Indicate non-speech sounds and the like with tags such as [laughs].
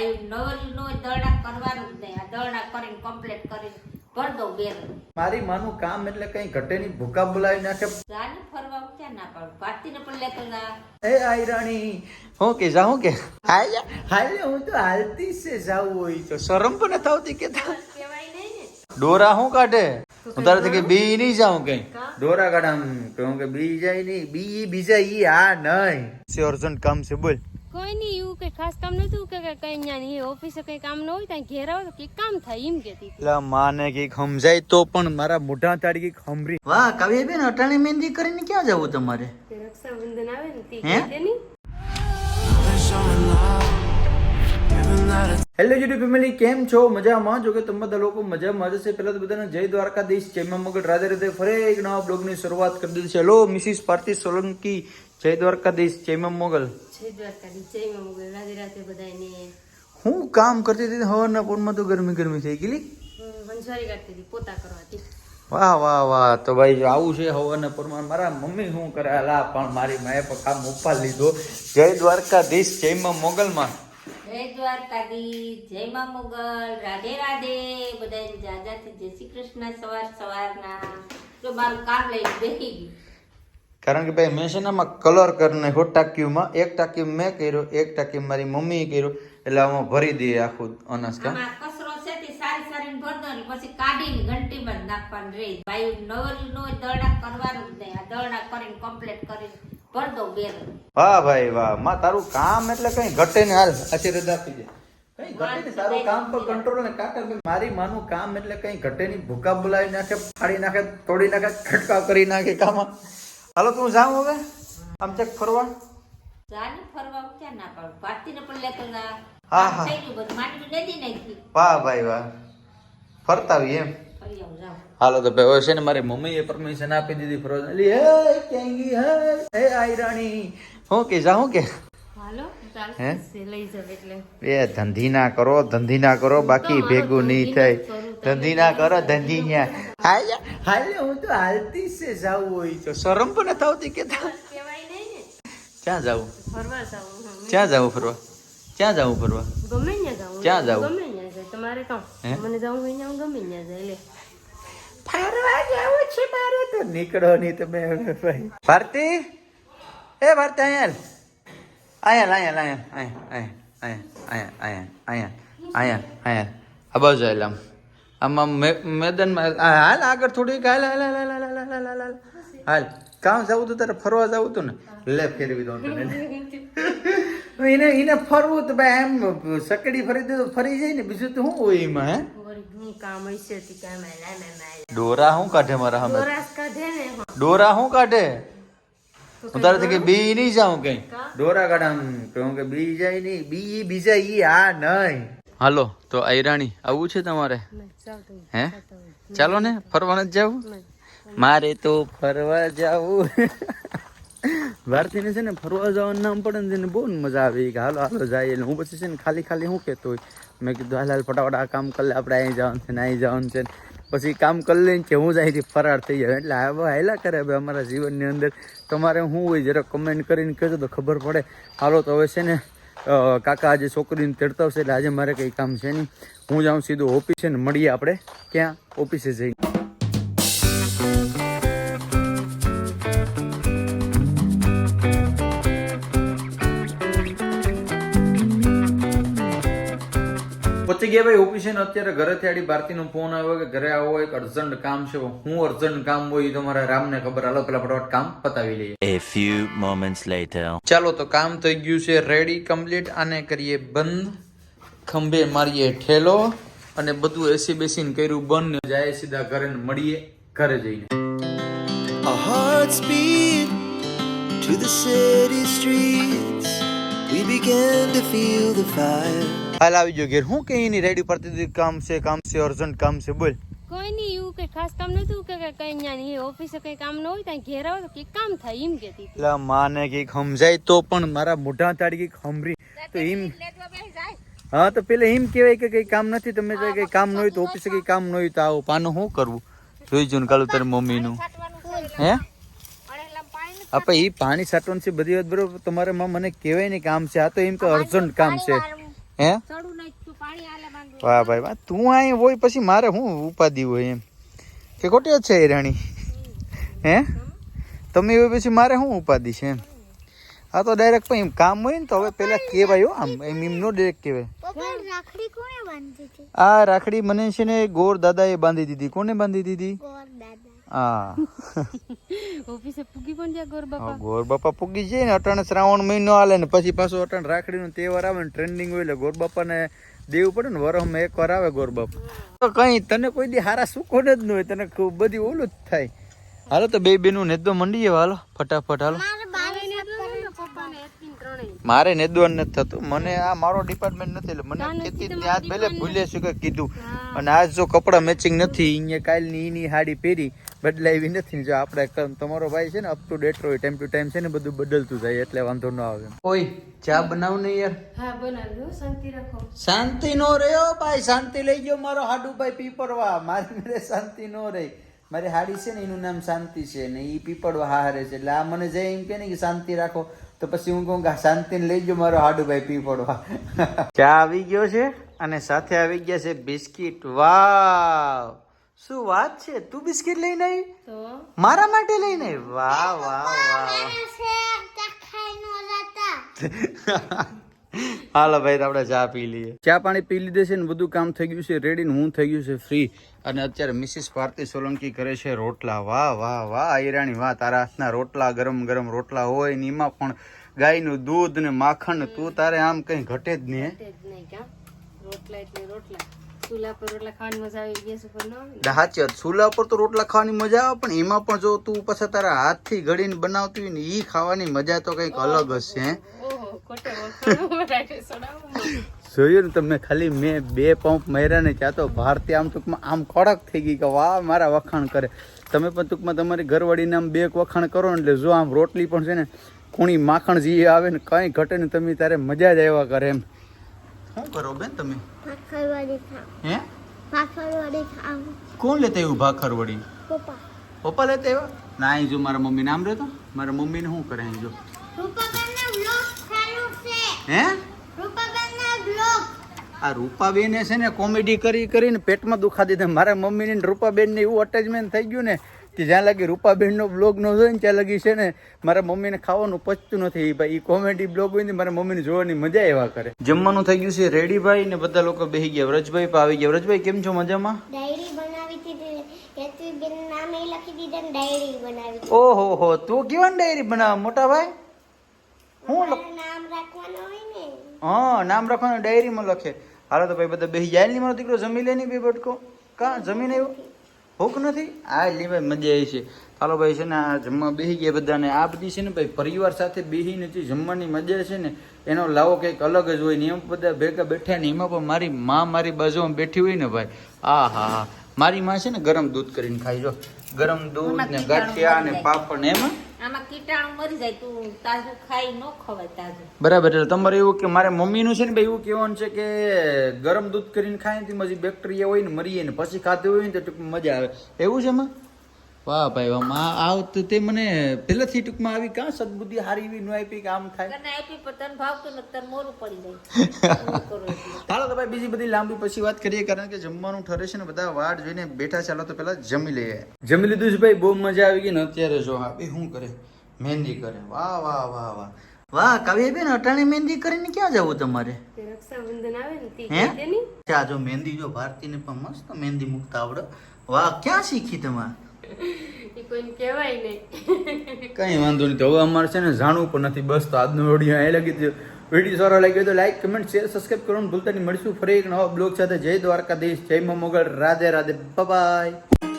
બાયું નવરી દરડા કરવાનું જ નહીં. આ દરડા કરીને કમ્પ્લીટ કરીને ભર દો બેર મારી માનું કામ એટલે કઈ ઘટે નહીં. ભૂકા બોલાવી નાખે. જાને ફરવા ક્યાં ના પાડું? ભારતીને પણ લેતો જા એ આયરાણી હું કે જાઉં કે. હાય હું તો હાલતી છે જાવું હોય તો. શરમ પણ થાવતી આવતી કે કહેવાય નહીં ને. ડોરા હું કાઢે? હું તારે કે બી નહીં જાઉં કઈ. ડોરા કાઢે આમ. કે બી જાય નહીં. બી બીજા ઈ આ નહીં. છે અર્જન્ટ કામ છે બોલ. કોઈ નહીં એવું કઈ ખાસ કામ નતું કે કઈ ન્યા નહીં ઓફિસે કઈ કામ ન હોય ત્યાં ઘેર આવો તો કઈ કામ થાય એમ કેતી એટલે માને કંઈક સમજાય તો પણ મારા મોઢા તારી કંઈક હમરી વાહ કાવ્ય બેન અટાણી મહેંદી કરીને ક્યાં જવું તમારે? રક્ષાબંધન આવે ને તે? હેલો યુટ્યુબ ફેમિલી કેમ છો? મજામાં? જો કે તમે બધા લોકો મજામાં જશે હશે. પહેલા તો બધાને જય દ્વારકાધીશ. જય મગર રાધે રાધે ફરે એક નવા બ્લોગની શરૂઆત કરી દીધી છે. હેલો મિસિસ પાર્થિ સોલંકી જય દ્વારકાધીશ જય મા મોગલ. જય દ્વારકાધીશ જય મા મોગલ. રાધે રાધે બધાને હું કામ કરતી હતી હવારના પોરમાં તો ગરમી ગરમી થઈ ગઈ વંશવારી કાઢતી હતી પોતા કરવાથી. વાહ વાહ વાહ. તો ભાઈ આવું છે હવાના પોરમાં મારા મમ્મી શું કરે? અલા પણ મારી માએ પણ કામ ઉપા લીધો. જય દ્વારકાધીશ જય મા મોગલમાં. જય દ્વારકાધીશ જય મા મોગલ. રાધે રાધે. બધાને જાજાથી જય શ્રી કૃષ્ણ. સવાર સવારના. જો મારું કામ લઈને બેસી ગયું. કારણ કે ભાઈ મેં છે ને આમાં કલર કરીને હો ટાંકીમાં એક ટાંકી મેં કર્યો એક ટાંકી મારી મમ્મીએ કર્યો એટલે આમાં ભરી દઈએ આખું અનાજ કા. કચરો છે તે સારી સારી ભર દો પછી કાઢીને ઘંટીમાં નાખવાનું રહે. બાયું નવરી નો દરડા કરવાનું જ નહીં. આ દરડા કરીને કમ્પ્લીટ કરીને ભર દો બેર વાહ ભાઈ વાહ. માં તારું કામ એટલે કઈ ઘટે ને હાલ આશીર્વાદ આપી દે. કઈ ઘટે ને તારું કામ પર કંટ્રોલ ને કાકા ભાઈ મારી માનું કામ એટલે કઈ ઘટે ની ભૂકા બોલાવી નાખે ફાડી નાખે તોડી નાખે ખટકા કરી નાખે કામ હાલો તું જાઉં હવે? આમ ચેક ફરવા? જાને ફરવા ક્યાં ના પાડું? ભારતીને પણ લેતો હા, હા. માંડવી નદી નાખી. વાહ ભાઈ વાહ. ફરતા આવી એમ. ફરી આવું જાઉં. હાલો તો ભાઈ છે ને મારી મમ્મીએ પરમિશન આપી દીધી ફરવા એલી હે ક્યાં ગઈ હે હે આયરાણી હું કે? જાઉં કે હે? લઈ જાવ એટલે. એ ધંધી ના કરો ધંધી ના કરો બાકી ભેગું નહીં થાય. ધંધી ના કરો ધંધી ન્યા. હાલે હાલે હું તો હાલતી છે જાવું હોય તો. શરમ પણ નથી આવતી કે ક્યાં જાવું ફરવા જાવ ક્યાં જાવું ફરવા? ક્યાં જાવું ફરવા? ગમે ક્યાં જાવું? તમારે કામ? હે? મને જવું હોય હું ગમે ત્યાં જાય લે. ફરવા જવું છે મારે તો. નીકળો નહીં તમે ભાઈ. ભારતી? એ ભારતી અહીંયા અહીંયા અહીંયા અહીંયા અહીંયા અહીંયા અહીંયા અહીંયા અહીંયા અહીંયા આ બાજુ આમ. આમાં મે- મેદાનમાં હાલ આગળ થોડીક હાલ હાલ હાલ હાલ હાલ હાલ હાલ હાલ. હાલ. કામ જવું તું તારે ફરવા જવું તું ને? લે ફેરવી દઉં તને. એને એને ફરવું તો ભાઈ એમ સકડી ફરી દે ફરી જાય ને. બીજું તો શું હોય એમાં હે? ડોરા શું કાઢે મારા હમે હા. ડોરા શું કાઢે? હું તારે કે બી નહીં જાઉં કઈ ડોરા કાઢે આમ કહું કે બી જાય નહીં. બી બીજા ઈ આ નહીં. હાલો, તો આયરાણી, આવું છે તમારે? હે? ચાલો ને, ફરવા જ જવું? મારે તો ફરવા જવું. ભારતીને છે ને, ફરવા જવાનું નામ પડે ને બહુ મજા આવી. કે હાલો હાલો જાય એટલે હું પછી છે ને, ખાલી ખાલી શું કહેતો હોય? મેં કીધું, હાલ હાલ, ફટાફટ આ કામ કરી આપણે અહીં જવાનું છે ને, અહીં જવાનું છે પછી કામ કરી લઈને કે હું જ અહીંથી ફરાર થઈ જાય એટલે હવે હાયલા કરે હવે અમારા જીવનની અંદર. તમારે હું હોય, જરા કમેન્ટ કરીને કહેજો તો ખબર પડે. હાલો, તો હવે છે ને કાકા આજે છોકરીને તેડતા હશે એટલે આજે મારે કંઈ કામ છે નહીં. હું જાઉં સીધું ઓફિસે ને મળીએ આપણે. ક્યાં? ઓફિસે જઈ પહોંચી ગયા ભાઈ ઓફિસે ને અત્યારે ઘરેથી આડી ભારતીનો ફોન આવ્યો કે ઘરે આવો એક અર્જન્ટ કામ છે હું અર્જન્ટ કામ હોય તો મારા રામ રામને ખબર હાલો પેલા ફટાફટ કામ પતાવી લઈએ A few moments later. ચાલો તો કામ થઈ ગયું છે રેડી કમ્પ્લીટ આને કરીએ બંધ ખંભે મારીએ ઠેલો અને બધું એસી બેસીને કર્યું બંધ ને જાય સીધા ઘરે ને મળીએ ઘરે જઈને A heart speed to the city streets. We began to feel the fire. હાલ આવી ગયો ઘેર. હું કે એની રેડી પડતી કામ છે કામ છે અર્જન્ટ કામ છે બોલ. કોઈ નહીં એવું કઈ ખાસ કામ નતું કે કે કઈ ન્યા નહીં ઓફિસે કઈ કામ ન હોય ત્યાં ઘેર આવો તો કઈ કામ થાય એમ કેતી એટલે માને કંઈક સમજાય તો પણ મારા મોઢા તાડી કઈ ખમરી તો એમ હા તો પેલા એમ કહેવાય કે કઈ કામ નથી તમે કઈ કામ ન હોય તો ઓફિસે કઈ કામ ન હોય તો આવો. પાનું શું કરવું? જોઈ જો ને કાલું તારી મમ્મીનું. હે? આપણે એ પાણી સાટવાનું છે બધી વાત બરોબર તમારે માં મને કહેવાય ને કામ છે આ તો એમ કે અર્જન્ટ કામ છે. હે? પાણી વાહ ભાઈ વાહ. તું અહીં હોય પછી મારે શું ઉપાધિ હોય એમ? કે ખોટી જ છે એ રાણી? હે? તમે હોય પછી મારે શું ઉપાધિ છે એમ? હા તો ડાયરેક્ટ એમ કામ હોય ને તો હવે પેલા કહેવાય આમ એમ એમ નો ડાયરેક્ટ કહેવાય. આ રાખડી મને છે ને ગોર દાદાએ બાંધી દીધી. કોને બાંધી દીધી? હા. ઓફિસે પૂગી પણ જાય ગોર બાપા. ગોર બાપા પૂગી જાય ને અટાણે શ્રાવણ મહિનો હાલે ને પછી પાછો અટાણે રાખડીનો તહેવાર આવે ને ટ્રેન્ડિંગ હોય એટલે ગોર બાપાને દેવું પડે ને વરસમાં એકવાર આવે ગોર બાપા. તો કઈ તને કોઈ દી હારા સુકો જ ન હોય તને ખૂબ બધી ઓલું જ થાય. હાલો તો બે બેનું નેદો મંડીએ હાલો ફટાફટ હાલો. મારે નેદવાનું નથી થતું. મને આ મારો ડિપાર્ટમેન્ટ નથી એટલે મને ખેતી ત્યાં ભલે ભૂલે શું કે કીધું. અને આજ જો કપડાં મેચિંગ નથી અહીંયા કાલની એની હાડી પહેરી. બદલાવી નથી. જો આપણે તમારો ભાઈ છે ને અપ ટુ ડેટ હોય ટાઈમ ટુ ટાઈમ છે ને બધું બદલતું જાય એટલે વાંધો ન આવે ઓય ચા બનાવ ને યાર? હા બનાવ શાંતિ રાખો. શાંતિ નો રહ્યો ભાઈ શાંતિ લઈ ગયો મારો હાડુભાઈ પીપરવા મારી મેરે શાંતિ નો રહી. મારી હાડી છે ને એનું નામ શાંતિ છે ને એ પીપળવા હારે છે. એટલે આ મને જે એમ કે ને કે શાંતિ રાખો. તો પછી હું કહું કે શાંતિ લઈ ગયો મારો હાડુભાઈ પીપળવા. ચા આવી ગયો છે અને સાથે આવી ગયા છે બિસ્કિટ. વાવ! શું વાત છે? તું બિસ્કિટ લઈને આવી તો? મારા માટે લઈને આવી વાહ વાહ વાહ ખાઈ નો જતા [laughs] હાલો ભાઈ આપણે ચા પી લઈએ. ચા પાણી પી લીધે છે ને બધું કામ થઈ ગયું છે રેડી ને હું થઈ ગયું છે ફ્રી અને અત્યારે મિસિસ ભારતી સોલંકી કરે છે રોટલા. વાહ વાહ વાહ આયરાણી વાહ તારા હાથના રોટલા ગરમ ગરમ રોટલા હોય ને એમાં પણ ગાયનું દૂધ ને માખણ તું તારે આમ કઈ ઘટે જ નહીં. રોટલા એટલે રોટલા. ચૂલા પર રોટલા ખાવાની મજા આવી ગેસ ઉપર ન સાચી વાત. ચૂલા પર તો રોટલા ખાવાની મજા આવે પણ એમાં પણ જો તું પાછા તારા હાથથી ઘડીને બનાવતી હોય ને એ ખાવાની મજા તો કંઈક અલગ જ છે હે? ઓહો ખોટે વખાણ રાઈટે સડાવો જોયું ને તમે ખાલી મેં બે પંપ માર્યા ને ત્યાં તો ભારતી આમ ટૂંકમાં આમ કડક થઈ ગઈ કે વાહ મારા વખાણ કરે. તમે પણ ટૂંકમાં તમારી ઘરવાળીને આમ બે વખાણ કરો ને એટલે જો આમ રોટલી પણ છે ને કુણી માખણ જે આવે ને કંઈ ઘટે ને તમે તારે મજા જ આવ્યા કરે એમ. શું કરો બેન તમે? ભાખરવાડી ખાવ હે? ભાખરવાડી ખાવ કોણ લેતા એવું ભાખર વળી પપ્પા. પપ્પા લેતા આવ્યા? ના અહીં જો મારા મમ્મી નામ રહેતો મારા મમ્મીને શું કરે અહીં જો? હે? આ રૂપા રૂપાબેને છે ને કોમેડી કરી કરીને પેટમાં દુખા દીધા. મારા મમ્મીને ને રૂપાબેનને એવું અટેચમેન્ટ થઈ ગયું ને કે જ્યાં લગી રૂપાબેનનો બ્લોગ ન જોઈ ને ત્યાં લગી છે ને મારા મમ્મીને ખાવાનું પચતું નથી. ભાઈ એ કોમેડી બ્લોગ હોય ને મારા મમ્મીને જોવાની મજા એવા કરે. જમવાનું થઈ ગયું છે રેડી ભાઈ ને બધા લોકો બેસી ગયા. વ્રજભાઈ પણ આવી ગયા. વ્રજભાઈ કેમ છો મજામાં? ડાયરી બનાવી હતી હેતવીબેન નામે લખી દીધા ને ડાયરી બનાવી હતી ઓહો હો તું કેવાની ડાયરી બનાવ મોટા ભાઈ? હું લખ નામ રાખવાનું હા નામ રાખવાનું ડાયરીમાં લખે. હાલો તો ભાઈ બધા બેસી જાય. નહીં મારો દીકરો જમી લે નહીં બે બટકો. કા જમીને આવ્યો? ભૂખ નથી? આ લી ભાઈ મજા આવી છે. ચાલો ભાઈ છે ને આ જમવા બેસી ગયા બધાને. આ બધી છે ને ભાઈ પરિવાર સાથે બેસીને જે જમવાની મજા છે ને એનો લાવો કંઈક અલગ જ હોય ને. એમ બધા ભેગા બેઠા ને એમાં પણ મારી માં મારી બાજુમાં બેઠી હોય ને ભાઈ. આ હા હા મારી માં છે ને ગરમ દૂધ કરીને ખાઈ જો ગરમ દૂધ ને ગાંઠિયા ને પાપડ ને એમાં આમાં કીટાણુ મરી જાય તું તાજું ખાઈ ન ખવાય તાજું. બરાબર, એટલે તમારે એવું કે મારે મમ્મીનું છે ને ભાઈ એવું કહેવાનું છે કે ગરમ દૂધ કરીને ખાય ને બેક્ટેરિયા હોય ને મરીએ ને પછી ખાધું હોય ને તો મજા આવે. એવું છે માં વાહ ભાઈ વાહમાં આ તે મને પહેલેથી ટૂંકમાં આવી કાં સદબુદ્ધિ હારી એવી નો આપી કે આમ થાય? તને આપી પણ તને ભાવતું નથી તને મોરું પડી જાય. [laughs] હાલો તો ભાઈ બીજી બધી લાંબી પછી વાત કરીએ કારણ કે જમવાનું ઠરે છે ને બધા વાટ જોઈને બેઠા ચાલો તો પહેલા જમી લઈએ. જમી લીધું છે ભાઈ બહુ મજા આવી ગઈ ને અત્યારે જો હા બે શું કરે? મહેંદી કરે. વાહ વાહ વાહ વાહ. વાહ કાવ્ય બેન અટાણી મહેંદી કરીને ક્યાં જવું તમારે? રક્ષાબંધન આવે ને તે દે ચા જો મહેંદી જો ભારતીને પણ મસ્ત મહેંદી મૂકતા આવડે. વાહ ક્યાં શીખી તમારે? એ કઈ વાંધો નહીં. તો હવે અમારે છે ને જાણવું પણ નથી. બસ તો આજનો વીડિયો અહીં લગી દીધો વીડિયો સારો લાગ્યો તો લાઈક કમેન્ટ શેર સબસ્ક્રાઈબ કરવાનું ભૂલતા નહીં. મળીશું ફરી એક નવા બ્લોગ સાથે. જય દ્વારકાધીશ, જય મમોગળ રાધે રાધે. બાય